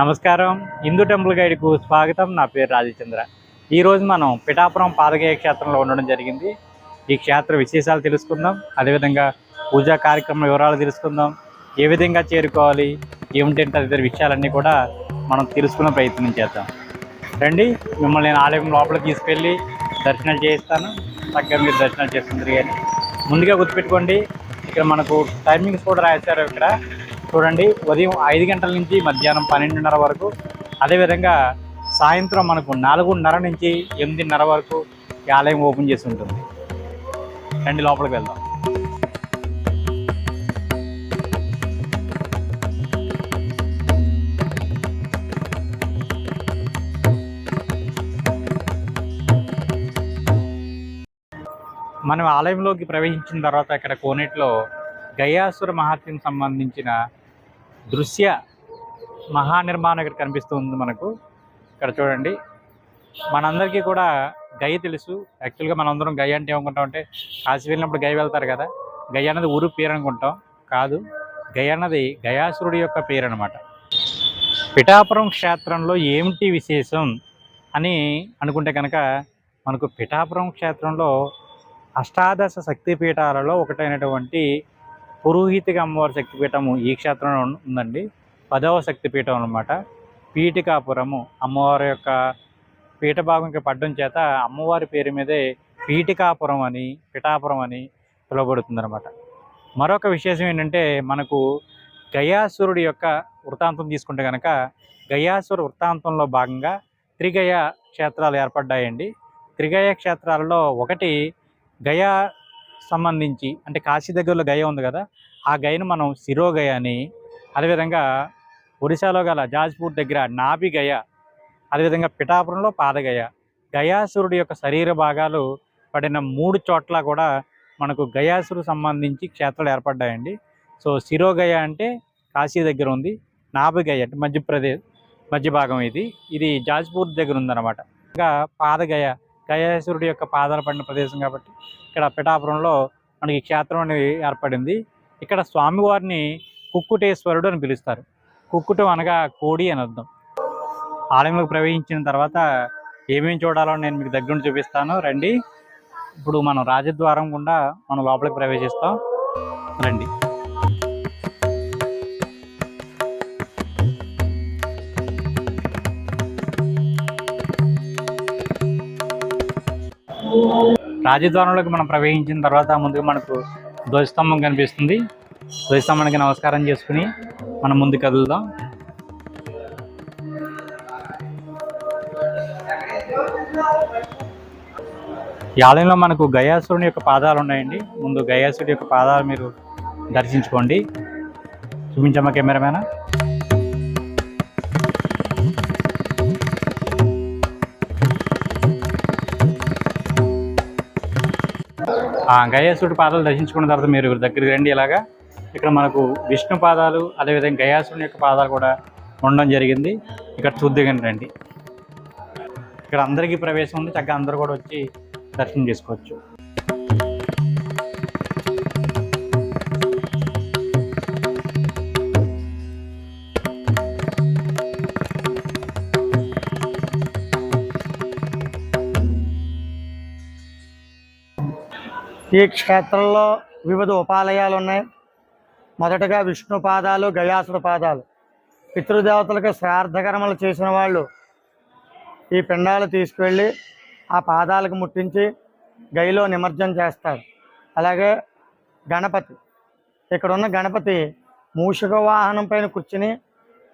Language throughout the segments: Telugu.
నమస్కారం. హిందూ టెంపుల్ గైడ్కు స్వాగతం. నా పేరు రాజచంద్ర. ఈరోజు మనం పిఠాపురం పాదగయ క్షేత్రంలో ఉండడం జరిగింది. ఈ క్షేత్ర విశేషాలు తెలుసుకుందాం. అదేవిధంగా పూజా కార్యక్రమం వివరాలు తెలుసుకుందాం. ఏ విధంగా చేరుకోవాలి? ఏమిటంటే తదితర విషయాలన్నీ కూడా మనం తెలుసుకునే ప్రయత్నం చేద్దాం. రండి. మిమ్మల్ని నేను ఆలయం లోపలికి తీసుకెళ్ళి దర్శనాలు చేయిస్తాను. చక్కగా మీరు దర్శనాలు చేసుకుందరు కానీ ముందుగా గుర్తుపెట్టుకోండి. ఇక్కడ మనకు టైమింగ్స్ కూడా రాశారు ఇక్కడ. చూడండి ఉదయం ఐదు గంటల నుంచి మధ్యాహ్నం పన్నెండున్నర వరకు. అదేవిధంగా సాయంత్రం మనకు నాలుగున్నర నుంచి ఎనిమిదిన్నర వరకు ఈ ఆలయం ఓపెన్ చేసి ఉంటుంది. రండి లోపలికి వెళ్దాం. మనం ఆలయంలోకి ప్రవేశించిన తర్వాత ఇక్కడ కోనేటిలో గయాసుర మహాత్యం సంబంధించిన దృశ్య మహానిర్మాణం ఇక్కడ కనిపిస్తుంది మనకు. ఇక్కడ చూడండి. మనందరికీ కూడా గయ తెలుసు. యాక్చువల్గా మనందరం గయ అంటే ఏమనుకుంటాం అంటే కాశీ వెళ్ళినప్పుడు గయ వెళ్తారు కదా. గయ అన్నది ఊరు పేరు అనుకుంటాం. కాదు గయ అన్నది గయాసురుడి యొక్క పేరు అనమాట పిఠాపురం క్షేత్రంలో ఏమిటి విశేషం అని అనుకుంటే కనుక మనకు పిఠాపురం క్షేత్రంలో అష్టాదశ శక్తిపీఠాలలో ఒకటైనటువంటి పురోహితిక అమ్మవారి శక్తిపీఠము ఈ క్షేత్రంలో ఉందండి. పదవ శక్తిపీఠం అనమాట పీఠికాపురము అమ్మవారి యొక్క పీఠభాగంకి పడ్డం చేత అమ్మవారి పేరు మీదే పీఠికాపురం అని పిఠాపురం అని పిలువబడుతుంది అనమాట మరొక విశేషం ఏంటంటే మనకు గయాసురుడి యొక్క వృత్తాంతం తీసుకుంటే కనుక గయాసుర వృత్తాంతంలో భాగంగా త్రిగయ క్షేత్రాలు ఏర్పడ్డాయండి. త్రిగయ క్షేత్రాలలో ఒకటి గయా సంబంధించి అంటే కాశీ దగ్గరలో గయ ఉంది కదా ఆ గయను మనం శిరోగయ అని అదేవిధంగా ఒడిశాలో గల జాజ్పూర్ దగ్గర నాభి గయ అదేవిధంగా పిఠాపురంలో పాదగయ గయాసురుడి యొక్క శరీర భాగాలు పడిన మూడు చోట్ల కూడా మనకు గయాసురు సంబంధించి క్షేత్రాలు ఏర్పడ్డాయండి. సో శిరోగయ అంటే కాశీ దగ్గర ఉంది నాభిగయ అంటే మధ్యప్రదేశ్ మధ్య భాగం ఇది. ఇది జాజ్పూర్ దగ్గర ఉందన్నమాట. ఇంకా పాదగయ గయాసురుడి యొక్క పాదాలు పడిన ప్రదేశం కాబట్టి ఇక్కడ పిఠాపురంలో మనకి ఈ క్షేత్రం అనేది ఏర్పడింది. ఇక్కడ స్వామివారిని కుక్కుటేశ్వరుడు అని పిలుస్తారు. కుక్కుటం అనగా కోడి అని అర్థం. ఆలయంలోకి ప్రవేశించిన తర్వాత ఏమేమి చూడాలో నేను మీకు దగ్గర చూపిస్తాను. రండి. ఇప్పుడు మనం రాజద్వారం గుండా మనం లోపలికి ప్రవేశిస్తాం. రండి. రాజద్వారంలోకి మనం ప్రవేశించిన తర్వాత ముందుగా మనకు ధ్వజస్తంభం కనిపిస్తుంది. ధ్వజస్తంభానికి నమస్కారం చేసుకుని మనం ముందుకు కదులుదాం. ఈ ఆలయంలో మనకు గయాసురుని యొక్క పాదాలు ఉన్నాయండి. ముందు గయాసుడి యొక్క పాదాలు మీరు దర్శించుకోండి. చూపించమ్మా కెమెరామేనా ఆ గయాసుడి పాదాలు దర్శించుకున్న తర్వాత మీరు దగ్గరికి రండి ఇలాగా. ఇక్కడ మనకు విష్ణు పాదాలు అదేవిధంగా గయాసుడి యొక్క పాదాలు కూడా ఉండడం జరిగింది. ఇక్కడ చూద్దాం రండి. ఇక్కడ అందరికీ ప్రవేశం ఉంది. చక్కగా అందరూ కూడా వచ్చి దర్శనం చేసుకోవచ్చు. ఈ క్షేత్రంలో వివిధ ఉపాలయాలు ఉన్నాయి మొదటగా విష్ణు పాదాలు గయాసుడు పాదాలు. పితృదేవతలకు శ్రార్థకర్మలు చేసిన వాళ్ళు ఈ పిండాలు తీసుకువెళ్ళి ఆ పాదాలకు ముట్టించి గైలో నిమజ్జనం చేస్తారు. అలాగే గణపతి ఇక్కడ ఉన్న గణపతి మూషిక వాహనం పైన కూర్చుని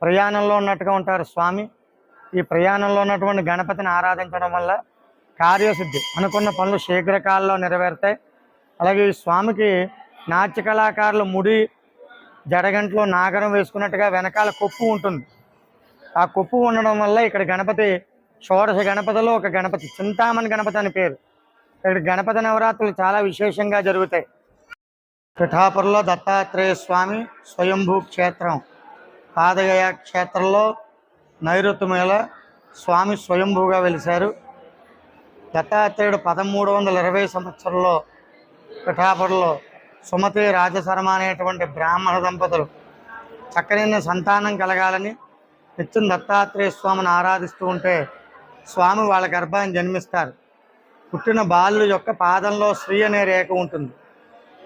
ప్రయాణంలో ఉన్నట్టుగా ఉంటారు స్వామి. ఈ ప్రయాణంలో ఉన్నటువంటి గణపతిని ఆరాధించడం వల్ల కార్యసిద్ధి అనుకున్న పనులు శీఘ్రకాలంలో నెరవేరుతాయి. అలాగే ఈ స్వామికి నాట్య కళాకారులు ముడి జడగంటలో నాగరం వేసుకున్నట్టుగా వెనకాల కొప్పు ఉంటుంది. ఆ కొప్పు ఉండడం వల్ల ఇక్కడ గణపతి షోడశ గణపతిలో ఒక గణపతి చింతామణి గణపతి అని పేరు. ఇక్కడ గణపతి నవరాత్రులు చాలా విశేషంగా జరుగుతాయి. పిఠాపురంలో దత్తాత్రేయ స్వామి స్వయంభూ క్షేత్రం. పాదగయ క్షేత్రంలో నైరుతి మేళ స్వామి స్వయంభూగా వెలిశారు. దత్తాత్రేయుడు పదమూడు వందల ఇరవై సంవత్సరంలో పిఠాపురలో సుమతి రాజశర్మ అనేటువంటి బ్రాహ్మణ దంపతులు చక్కనైన సంతానం కలగాలని నిత్యం దత్తాత్రేయ స్వామిని ఆరాధిస్తూ ఉంటే స్వామి వాళ్ళ గర్భాన్ని జన్మిస్తారు. పుట్టిన బాలు యొక్క పాదంలో శ్రీ అనే రేఖ ఉంటుంది.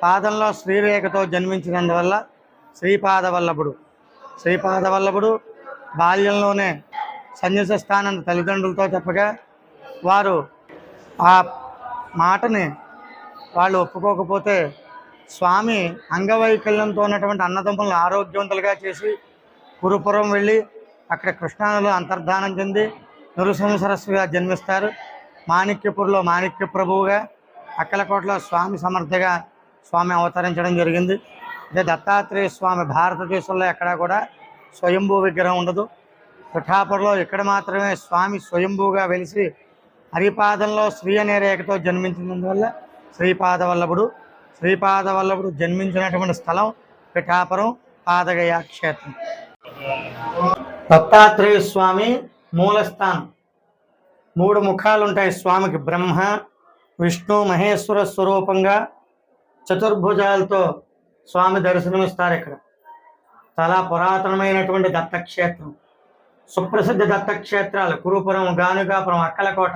పాదంలో శ్రీరేఖతో జన్మించినందువల్ల శ్రీపాద వల్లభుడు శ్రీపాద వల్లభుడు బాల్యంలోనే సన్యాస స్థానం తల్లిదండ్రులతో చెప్పగా వారు ఆ మాటని వాళ్ళు ఒప్పుకోకపోతే స్వామి అంగవైకల్యంతో ఉన్నటువంటి అన్నదమ్ములను ఆరోగ్యవంతులుగా చేసి కురుపురం వెళ్ళి అక్కడ కృష్ణానదిలో అంతర్ధానం చెంది నృసింహ సరస్సుగా జన్మిస్తారు. మాణిక్యపురిలో మాణిక్య ప్రభువుగా అక్కలకోటలో స్వామి సమర్థగా స్వామి అవతరించడం జరిగింది. అదే దత్తాత్రేయ స్వామి భారతదేశంలో ఎక్కడా కూడా స్వయంభూ విగ్రహం ఉండదు. పిఠాపురలో ఇక్కడ మాత్రమే స్వామి స్వయంభూగా వెలిసి హరిపాదంలో శ్రీ అనే రేఖతో జన్మించినందువల్ల శ్రీపాదవల్లభుడు శ్రీపాదవల్లభుడు శ్రీపాద జన్మించినటువంటి స్థలం పిఠాపురం పాదగయ క్షేత్రం. దత్తాత్రేయ స్వామి మూలస్థానం. మూడు ముఖాలు ఉంటాయి స్వామికి. బ్రహ్మ విష్ణు మహేశ్వర స్వరూపంగా చతుర్భుజాలతో స్వామి దర్శనమిస్తారు ఇక్కడ. చాలా పురాతనమైనటువంటి దత్తక్షేత్రం. సుప్రసిద్ధ దత్తక్షేత్రాలు. కురుపురం గానుగాపురం అక్కలకోట.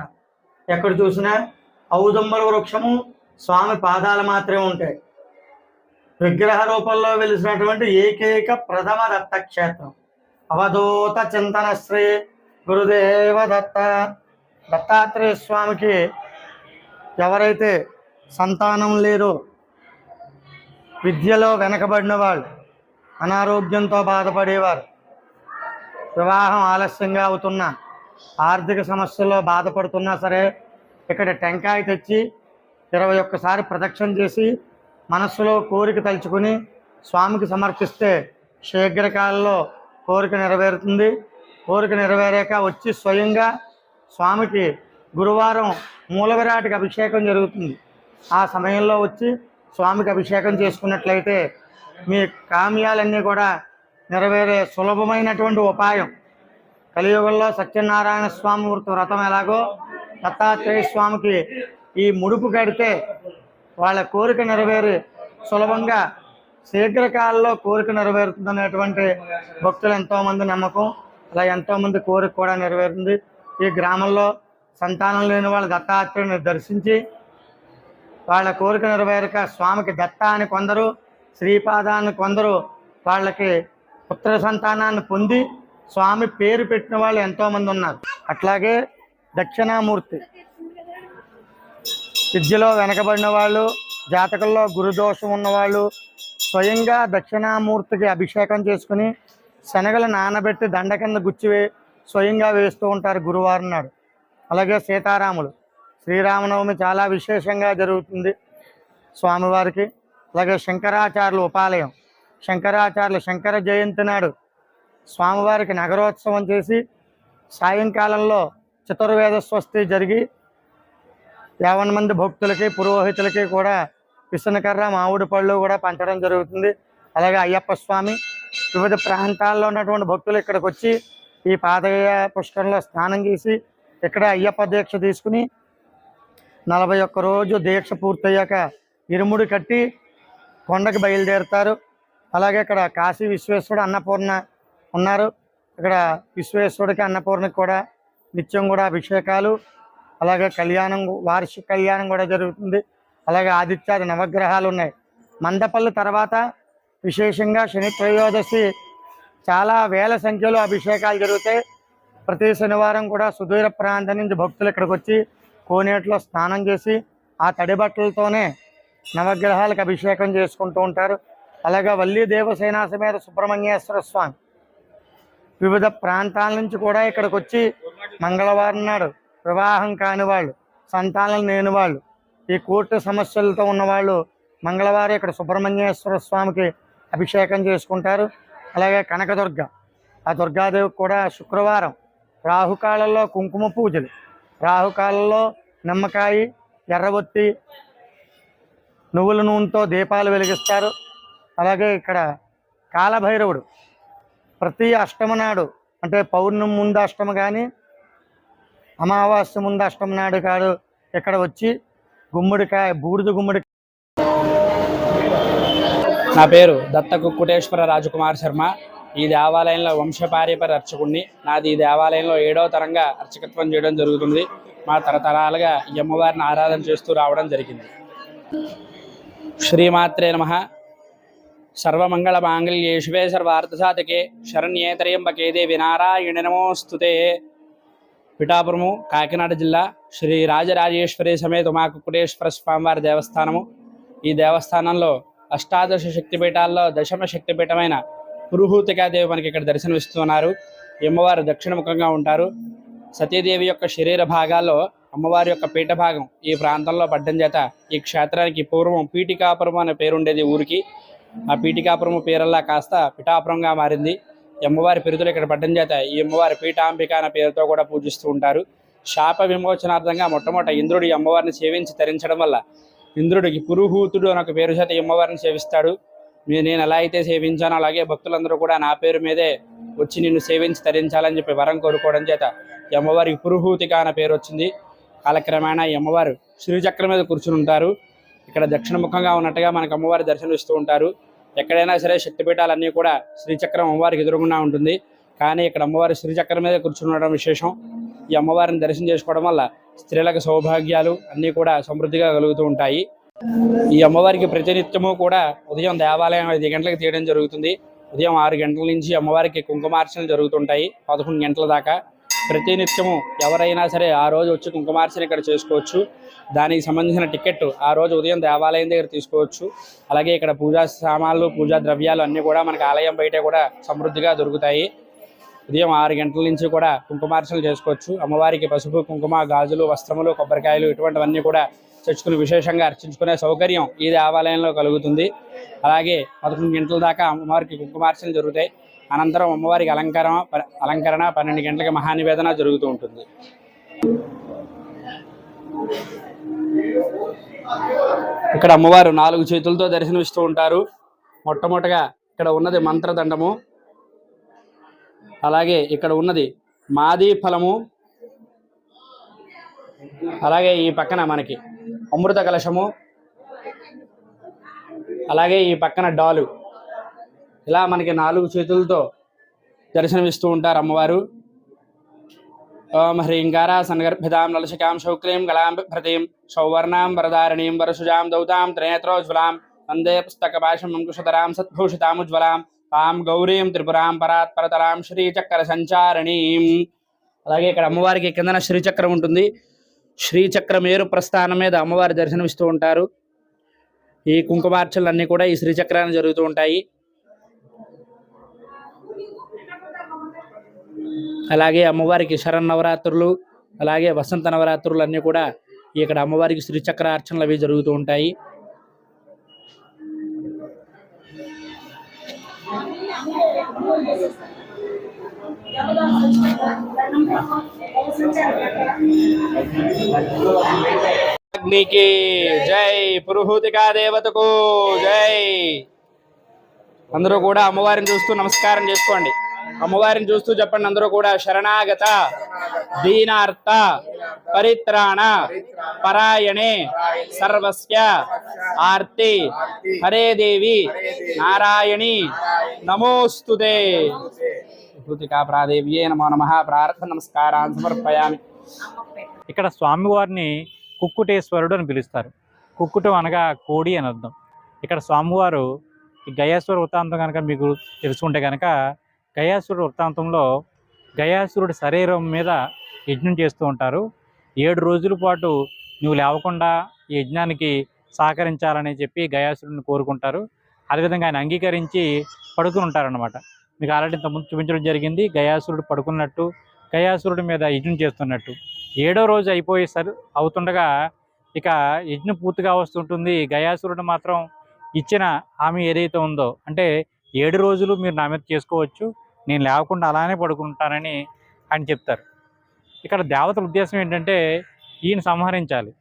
ఎక్కడ చూసినా ఔదుంబల వృక్షము స్వామి పాదాలు మాత్రమే ఉంటాయి. విగ్రహ రూపంలో వెలిసినటువంటి ఏకైక ప్రథమ దత్తక్షేత్రం. అవధూత చింతన శ్రీ గురుదేవ దత్త దత్తాత్రేయ స్వామికి ఎవరైతే సంతానం లేరో విద్యలో వెనకబడిన వాళ్ళు అనారోగ్యంతో బాధపడేవారు వివాహం ఆలస్యంగా అవుతున్నా ఆర్థిక సమస్యల్లో బాధపడుతున్నా సరే ఇక్కడ టెంకాయ తెచ్చి ఇరవై ఒక్కసారి ప్రదక్షిణ చేసి మనస్సులో కోరిక తలుచుకుని స్వామికి సమర్పిస్తే శీఘ్రకాలంలో కోరిక నెరవేరుతుంది. కోరిక నెరవేరాక వచ్చి స్వయంగా స్వామికి గురువారం మూలవిరాటికి అభిషేకం జరుగుతుంది. ఆ సమయంలో వచ్చి స్వామికి అభిషేకం చేసుకున్నట్లయితే మీ కామ్యాలన్నీ కూడా నెరవేరే సులభమైనటువంటి ఉపాయం. కలియుగంలో సత్యనారాయణ స్వామి వృత్త వ్రతం ఎలాగో దత్తాత్రేయ స్వామికి ఈ ముడుపు కడితే వాళ్ళ కోరిక నెరవేరి. సులభంగా శీఘ్రకాలంలో కోరిక నెరవేరుతుందనేటువంటి భక్తులు ఎంతోమంది నమ్మకం అలా ఎంతోమంది కోరిక కూడా నెరవేరుతుంది. ఈ గ్రామంలో సంతానం లేని వాళ్ళు దత్తాత్రేయుని దర్శించి వాళ్ళ కోరిక నెరవేరక స్వామికి దత్త అని కొందరు శ్రీపాదాన్ని కొందరు వాళ్ళకి పుత్ర సంతానాన్ని పొంది స్వామి పేరు పెట్టిన వాళ్ళు ఎంతోమంది ఉన్నారు. అట్లాగే దక్షిణామూర్తి విద్యలో వెనకబడిన వాళ్ళు జాతకంలో గురుదోషం ఉన్నవాళ్ళు స్వయంగా దక్షిణామూర్తికి అభిషేకం చేసుకుని శనగలు నానబెట్టి దండ కింద గుచ్చివే స్వయంగా వేస్తూ ఉంటారు గురువారం నాడు. అలాగే సీతారాములు. శ్రీరామనవమి చాలా విశేషంగా జరుగుతుంది స్వామివారికి. అలాగే శంకరాచార్యులు ఉపాలయం. శంకరాచార్యులు శంకర జయంతి నాడు స్వామివారికి నగరోత్సవం చేసి సాయంకాలంలో చతుర్వేద స్వస్తి జరిగి యావన్ మంది భక్తులకి పురోహితులకి కూడా విసనకర్ర మామిడి పళ్ళు కూడా పంచడం జరుగుతుంది. అలాగే అయ్యప్ప స్వామి వివిధ ప్రాంతాల్లో ఉన్నటువంటి భక్తులు ఇక్కడికి వచ్చి ఈ పాదయ పుష్కరంలో స్నానం చేసి ఇక్కడ అయ్యప్ప దీక్ష తీసుకుని నలభై ఒక్క రోజు దీక్ష పూర్తయ్యాక ఇరుముడి కట్టి కొండకి బయలుదేరుతారు. అలాగే ఇక్కడ కాశీ విశ్వేశ్వరుడు అన్నపూర్ణ ఉన్నారు. ఇక్కడ విశ్వేశ్వరుడికి అన్నపూర్ణకి కూడా నిత్యం కూడా అభిషేకాలు అలాగే కళ్యాణం వార్షిక కళ్యాణం కూడా జరుగుతుంది. అలాగే ఆదిత్యాది నవగ్రహాలు ఉన్నాయి. మందపల్లి తర్వాత విశేషంగా శని త్రయోదశి చాలా వేల సంఖ్యలో అభిషేకాలు జరుగుతాయి. ప్రతి శనివారం కూడా సుదూర ప్రాంతం నుంచి భక్తులు ఇక్కడికి వచ్చి కోనేటిలో స్నానం చేసి ఆ తడి బట్టలతోనే నవగ్రహాలకు అభిషేకం చేసుకుంటూ ఉంటారు. అలాగే వల్లి దేవసేనా సమేత సుబ్రహ్మణ్యేశ్వర స్వామి వివిధ ప్రాంతాల నుంచి కూడా ఇక్కడికి వచ్చి మంగళవారం నాడు వివాహం కాని వాళ్ళు సంతానం లేని వాళ్ళు ఈ కోర్టు సమస్యలతో ఉన్నవాళ్ళు మంగళవారం ఇక్కడ సుబ్రహ్మణ్యేశ్వర స్వామికి అభిషేకం చేసుకుంటారు. అలాగే కనకదుర్గ ఆ దుర్గాదేవికి కూడా శుక్రవారం రాహుకాలంలో కుంకుమ పూజలు. రాహుకాలంలో నిమ్మకాయ ఎర్రబొత్తి నువ్వుల నూనెతో దీపాలు వెలిగిస్తారు. అలాగే ఇక్కడ కాలభైరవుడు ప్రతి అష్టమ నాడు అంటే పౌర్ణమి ముందు అష్టమ కానీ అమావాస్య ముందు అష్టం నాడు కాడు ఇక్కడ వచ్చి గుమ్మడికాయ బూడిద గుమ్మడి నా పేరు దత్త కుక్కుటేశ్వర రాజకుమార్ శర్మ. ఈ దేవాలయంలో వంశపార్యపర అర్చకుడిని నాది ఈ దేవాలయంలో ఏడవ తరంగా అర్చకత్వం చేయడం జరుగుతుంది. మా తరతరాలుగా ఈ అమ్మవారిని ఆరాధన చేస్తూ రావడం జరిగింది. శ్రీమాత్రే నమ. సర్వమంగళ మాంగళ్యే శివే సర్వార్థసాధకే. శరణ్యేతరయంబకే దేవి నారాయణ నమోస్తుతే. పిఠాపురము కాకినాడ జిల్లా శ్రీ రాజరాజేశ్వరి సమేత ఉమా కుకుటేశ్వర స్వామివారి దేవస్థానము. ఈ దేవస్థానంలో అష్టాదశ శక్తిపీఠాల్లో దశమ శక్తిపీఠమైన పురుహూతికాదేవి మనకి ఇక్కడ దర్శనమిస్తున్నారు. అమ్మవారు దక్షిణముఖంగా ఉంటారు. సతీదేవి యొక్క శరీర భాగాల్లో అమ్మవారి యొక్క పీఠ భాగం ఈ ప్రాంతంలో పడ్డం చేత ఈ క్షేత్రానికి పూర్వం పీఠికాపురం అనే పేరుండేది ఊరికి. ఆ పీఠికాపురము పేరల్లా కాస్త పిఠాపురంగా మారింది. అమ్మవారి పిరుదులు ఇక్కడ పడ్డం చేత ఈ అమ్మవారి పీఠాంబిక అనే పేరుతో కూడా పూజిస్తూ ఉంటారు. శాప విమోచనార్థంగా మొట్టమొదట ఇంద్రుడు అమ్మవారిని సేవించి తరించడం వల్ల ఇంద్రుడికి పురుహూతుడు అని ఒక పేరు చేత అమ్మవారిని సేవిస్తాడు. నేను ఎలా అయితే సేవించానో అలాగే భక్తులందరూ కూడా నా పేరు మీదే వచ్చి నిన్ను సేవించి తరించాలని చెప్పి వరం కోరుకోవడం చేత అమ్మవారికి పురుహూతిక అనే పేరు వచ్చింది. కాలక్రమేణా ఈ అమ్మవారు శ్రీచక్రం మీద కూర్చుని ఉంటారు. ఇక్కడ దక్షిణముఖంగా ఉన్నట్టుగా మనకు అమ్మవారి దర్శనం ఇస్తూ ఉంటారు. ఎక్కడైనా సరే శక్తిపీఠాలన్నీ కూడా శ్రీచక్రం అమ్మవారికి ఎదురుగుండా ఉంటుంది. కానీ ఇక్కడ అమ్మవారి శ్రీచక్రం మీద కూర్చుని ఉండడం విశేషం. ఈ అమ్మవారిని దర్శనం చేసుకోవడం వల్ల స్త్రీలకు సౌభాగ్యాలు అన్నీ కూడా సమృద్ధిగా కలుగుతూ ఉంటాయి. ఈ అమ్మవారికి ప్రతినిత్యము కూడా ఉదయం దేవాలయం ఐదు గంటలకు తీయడం జరుగుతుంది. ఉదయం ఆరు గంటల నుంచి అమ్మవారికి కుంకుమార్చనలు జరుగుతుంటాయి. పదకొండు గంటల దాకా ప్రతినిత్యము ఎవరైనా సరే ఆ రోజు వచ్చి కుంకుమార్చన ఇక్కడ చేసుకోవచ్చు. దానికి సంబంధించిన టికెట్ ఆ రోజు ఉదయం దేవాలయం దగ్గర తీసుకోవచ్చు. అలాగే ఇక్కడ పూజా సామాన్లు పూజా ద్రవ్యాలు అన్నీ కూడా మనకి ఆలయం బయట కూడా సమృద్ధిగా దొరుకుతాయి. ఉదయం ఆరు గంటల నుంచి కూడా కుంకుమార్చనలు చేసుకోవచ్చు. అమ్మవారికి పసుపు కుంకుమ గాజులు వస్త్రములు కొబ్బరికాయలు ఇటువంటివన్నీ కూడా తెచ్చుకుని విశేషంగా అర్చించుకునే సౌకర్యం ఈ దేవాలయంలో కలుగుతుంది. అలాగే పదకొండు గంటల దాకా అమ్మవారికి కుంకుమార్చనలు జరుగుతాయి. అనంతరం అమ్మవారికి అలంకరణ ప- అలంకరణ పన్నెండు గంటలకు మహానివేదన జరుగుతూ ఉంటుంది. ఇక్కడ అమ్మవారు నాలుగు చేతులతో దర్శనమిస్తూ ఉంటారు. మొట్టమొదటగా ఇక్కడ ఉన్నది మంత్రదండము. అలాగే ఇక్కడ ఉన్నది మాది ఫలము. అలాగే ఈ పక్కన మనకి అమృత కలశము అలాగే ఈ పక్కన డాలు. ఇలా మనకి నాలుగు చేతులతో దర్శనమిస్తూ ఉంటారు అమ్మవారు. ఓం హ్రీంకార సన్గర్భితాం నలశకాం శౌక్లీం గలాం బిభ్రతీం సౌవర్ణాం వరదారణీం వరసుజాం దౌతాం త్రినేత్రోజ్వలాం వందే పుస్తకపాశం అంకుశతరాం సద్భూషితాముజ్వలాం తాం గౌరీం త్రిపురాం పరాత్ పరతరాం శ్రీచక్ర సంచారణీం. అలాగే ఇక్కడ అమ్మవారికి కిందన శ్రీచక్రం ఉంటుంది. శ్రీచక్ర మేరు ప్రస్థానం మీద అమ్మవారి దర్శనమిస్తూ ఉంటారు. ఈ కుంకుమార్చలన్నీ కూడా ఈ శ్రీచక్రాన్ని జరుగుతూ ఉంటాయి. అలాగే అమ్మవారికి శరన్నవరాత్రులు అలాగే వసంత నవరాత్రులు అన్నీ కూడా ఇక్కడ అమ్మవారికి శ్రీచక్ర అర్చనలు అవి జరుగుతూ ఉంటాయి. అగ్నికి జై పురుహూతికా దేవతకు జై. అందరూ కూడా అమ్మవారిని చూస్తూ నమస్కారం చేసుకోండి. అమ్మవారిని చూస్తూ చెప్పండి అందరూ కూడా. శరణాగత దీనార్త పరిత్రాణ పరాయణే సర్వస్య ఆర్తి హరే దేవి నారాయణి నమోస్తుతే. కృతికా ప్రాదేవ్యే నమో నమ. ప్రార్థన నమస్కారాన్ని సమర్పయామి. ఇక్కడ స్వామివారిని కుక్కుటేశ్వరుడు అని పిలుస్తారు. కుక్కుటం అనగా కోడి అని అర్థం. ఇక్కడ స్వామివారు ఈ గయాసుర వృత్తాంతం కనుక మీకు తెలుసుకుంటే కనుక గయాసురుడు వృత్తాంతంలో గయాసురుడి శరీరం మీద యజ్ఞం చేస్తూ ఉంటారు. ఏడు రోజుల పాటు నువ్వు లేవకుండా ఈ యజ్ఞానికి సహకరించాలని చెప్పి గయాసురుడిని కోరుకుంటారు. అదేవిధంగా ఆయన అంగీకరించి పడుకుని ఉంటారన్నమాట. మీకు ఆల్రెడీ ఇంతకుముందు చూపించడం జరిగింది. గయాసురుడు పడుకున్నట్టు గయాసురుడి మీద యజ్ఞం చేస్తున్నట్టు. ఏడో రోజు అయిపోయి సరి అవుతుండగా ఇక యజ్ఞం పూర్తిగా వస్తుంటుంది గయాసురుడు మాత్రం ఇచ్చిన హామీ ఏదైతే ఉందో అంటే ఏడు రోజులు మీరు నా మీద చేసుకోవచ్చు. నేను లేకుండా అలానే పడుకుంటానని ఆయన చెప్తారు. ఇక్కడ దేవతల ఉద్దేశం ఏంటంటే ఈయన సంహరించాలి.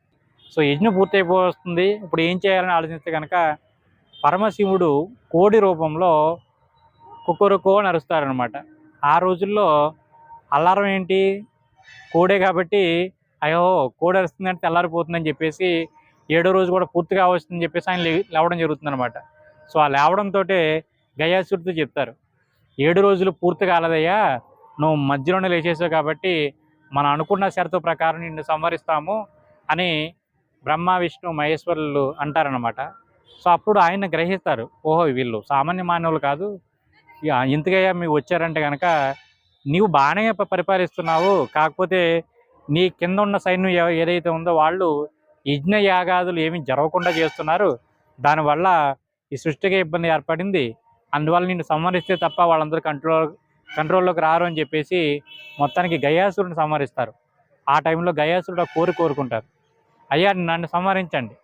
సో యజ్ఞం పూర్తయిపోతుంది ఇప్పుడు ఏం చేయాలని ఆలోచిస్తే కనుక పరమశివుడు కోడి రూపంలో కుక్కరుకో అని అరుస్తారనమాట ఆ రోజుల్లో అల్లారం ఏంటి? కోడే కాబట్టి అయ్యో కోడి అరుస్తుందంటే తెల్లారిపోతుందని చెప్పేసి ఏడో రోజు కూడా పూర్తిగా వస్తుందని చెప్పేసి ఆయన లేవడం జరుగుతుంది అనమాట సో ఆ లేవడంతో గయాసుడితో చెప్తారు. ఏడు రోజులు పూర్తి కాలేదయ్యా. నువ్వు మధ్యలోనే లేచేసావు కాబట్టి మనం అనుకున్న షరతు ప్రకారం నిన్ను సంవరిస్తాము అని బ్రహ్మ విష్ణు మహేశ్వరులు అంటారనమాట సో అప్పుడు ఆయన గ్రహిస్తారు. ఓహో వీళ్ళు సామాన్య మానవులు కాదు. ఇక ఇంతకయ్యా మీకు వచ్చారంటే కనుక నీవు బాగానే పరిపాలిస్తున్నావు. కాకపోతే నీ కింద ఉన్న సైన్యం ఏదైతే ఉందో వాళ్ళు యజ్ఞ యాగాదులు ఏమి జరగకుండా చేస్తున్నారు. దానివల్ల ఈ సృష్టికి ఇబ్బంది ఏర్పడింది. అందువల్ల నిన్ను సంహరిస్తే తప్ప వాళ్ళందరూ కంట్రోల్ కంట్రోల్లోకి రారు అని చెప్పేసి మొత్తానికి గయాసురుని సంహరిస్తారు. ఆ టైంలో గయాసురుడు కోరి కోరుకుంటారు. అయ్యా నన్ను సంహరించండి.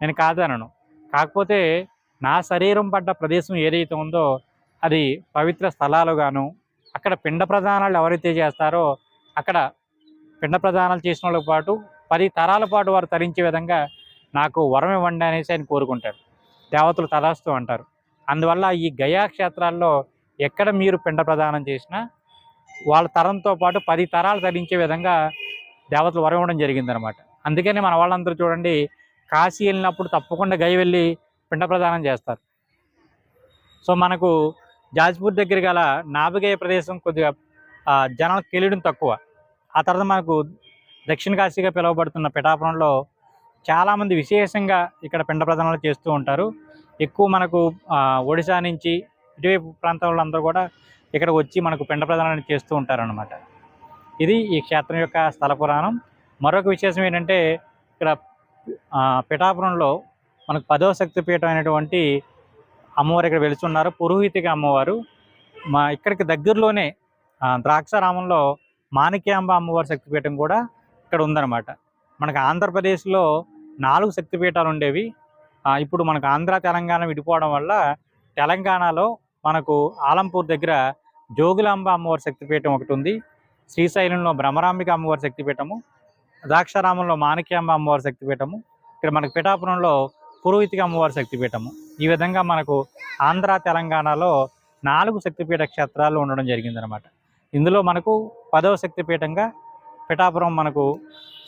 నేను కాదనను. కాకపోతే నా శరీరం పడ్డ ప్రదేశం ఏదైతే ఉందో అది పవిత్ర స్థలాలుగాను అక్కడ పిండ ప్రదానాలు ఎవరైతే చేస్తారో అక్కడ పిండ ప్రదానాలు చేసిన వాళ్ళతో పాటు పది తరాల పాటు వారు తరించే విధంగా నాకు వరం ఇవ్వండి అనేసి ఆయన కోరుకుంటారు. దేవతలు తలాస్తూ అంటారు అందువల్ల ఈ గయా క్షేత్రాల్లో ఎక్కడ మీరు పిండ ప్రదానం చేసినా వాళ్ళ తరంతో పాటు పది తరాలు తరించే విధంగా దేవతలు వరం జరిగిందనమాట. అందుకని మన వాళ్ళందరూ చూడండి కాశీ వెళ్ళినప్పుడు తప్పకుండా గయ వెళ్ళి పిండ ప్రదానం చేస్తారు. సో మనకు జాజ్పూర్ దగ్గర గల నాభిగయ ప్రదేశం కొద్దిగా జనాలకు తెలియడం తక్కువ. ఆ తర్వాత మనకు దక్షిణ కాశీగా పిలువబడుతున్న పిఠాపురంలో చాలామంది విశేషంగా ఇక్కడ పిండ ప్రదానాలు చేస్తూ ఉంటారు. ఎక్కువ మనకు ఒడిశా నుంచి ఇటువైపు ప్రాంతం వాళ్ళందరూ కూడా ఇక్కడ వచ్చి మనకు పిండ ప్రదానాన్ని చేస్తూ ఉంటారనమాట ఇది ఈ క్షేత్రం యొక్క స్థల పురాణం. మరొక విశేషం ఏంటంటే ఇక్కడ పిఠాపురంలో మనకు పదవ శక్తిపీఠం అయినటువంటి అమ్మవారు ఇక్కడ వెలుచున్నారు పురోహితిక అమ్మవారు. మా ఇక్కడికి దగ్గరలోనే ద్రాక్షారామంలో మాణిక్యాంబ అమ్మవారి శక్తిపీఠం కూడా ఇక్కడ ఉందన్నమాట. మనకు ఆంధ్రప్రదేశ్లో నాలుగు శక్తిపీఠాలు ఉండేవి. ఇప్పుడు మనకు ఆంధ్ర తెలంగాణ విడిపోవడం వల్ల తెలంగాణలో మనకు ఆలంపూర్ దగ్గర జోగులాంబ అమ్మవారి శక్తిపీఠం ఒకటి ఉంది. శ్రీశైలంలో భ్రమరాంబిక అమ్మవారి శక్తిపీఠము ద్రాక్షారామంలో మాణిక్యాంబ అమ్మవారి శక్తిపీఠము ఇక్కడ మనకు పిఠాపురంలో పురోహితిక అమ్మవారి శక్తిపీఠము. ఈ విధంగా మనకు ఆంధ్ర తెలంగాణలో నాలుగు శక్తిపీఠ క్షేత్రాలు ఉండడం జరిగిందనమాట ఇందులో మనకు పదవ శక్తిపీఠంగా పిఠాపురం మనకు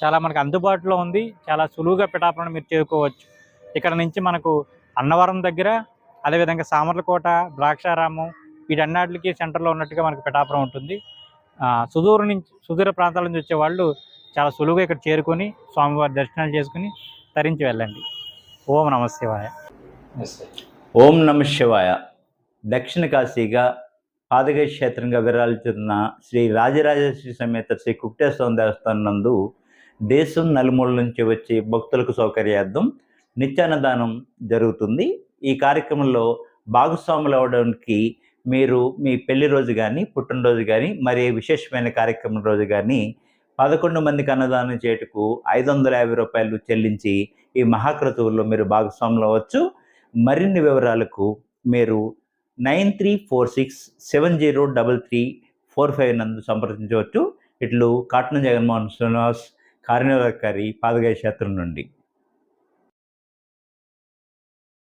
చాలా మనకు అందుబాటులో ఉంది. చాలా సులువుగా పిఠాపురం మీరు చేరుకోవచ్చు. ఇక్కడ నుంచి మనకు అన్నవరం దగ్గర అదేవిధంగా సామర్లకోట ద్రాక్షారామం వీటన్నిటికి సెంటర్లో ఉన్నట్టుగా మనకు పిఠాపురం ఉంటుంది. ఆ, సుదూర నుంచి సుదూర ప్రాంతాల నుంచి వచ్చే వాళ్ళు చాలా సులువుగా ఇక్కడ చేరుకొని స్వామివారి దర్శనాలు చేసుకుని తరించి వెళ్ళండి. ఓం నమ శివాయ. ఓం నమ శివాయ. దక్షిణ కాశీగా పాదగయ క్షేత్రంగా విరాజిల్లుతున్న శ్రీ రాజరాజేశ్వరి సమేత శ్రీ కుక్టేశ్వరం దేవస్థానం నందు దేశం నలుమూల నుంచి వచ్చి భక్తులకు సౌకర్యార్థం నిత్యాన్నదానం జరుగుతుంది. ఈ కార్యక్రమంలో భాగస్వాములు అవడానికి మీరు మీ పెళ్ళి రోజు కానీ పుట్టినరోజు కానీ మరి విశేషమైన కార్యక్రమం రోజు కానీ పదకొండు మందికి అన్నదానం చేయుటకు ఐదు వందల యాభై రూపాయలు చెల్లించి ఈ మహాక్రతువుల్లో మీరు భాగస్వాములు అవ్వచ్చు. మరిన్ని వివరాలకు మీరు nine three four six seven zero double three four five నందు సంప్రదించవచ్చు. ఇట్లు కాటన జగన్మోహన్ శ్రీనివాస్ కార్యనిర్వాహకారి పాదగాయ క్షేత్రం నుండి.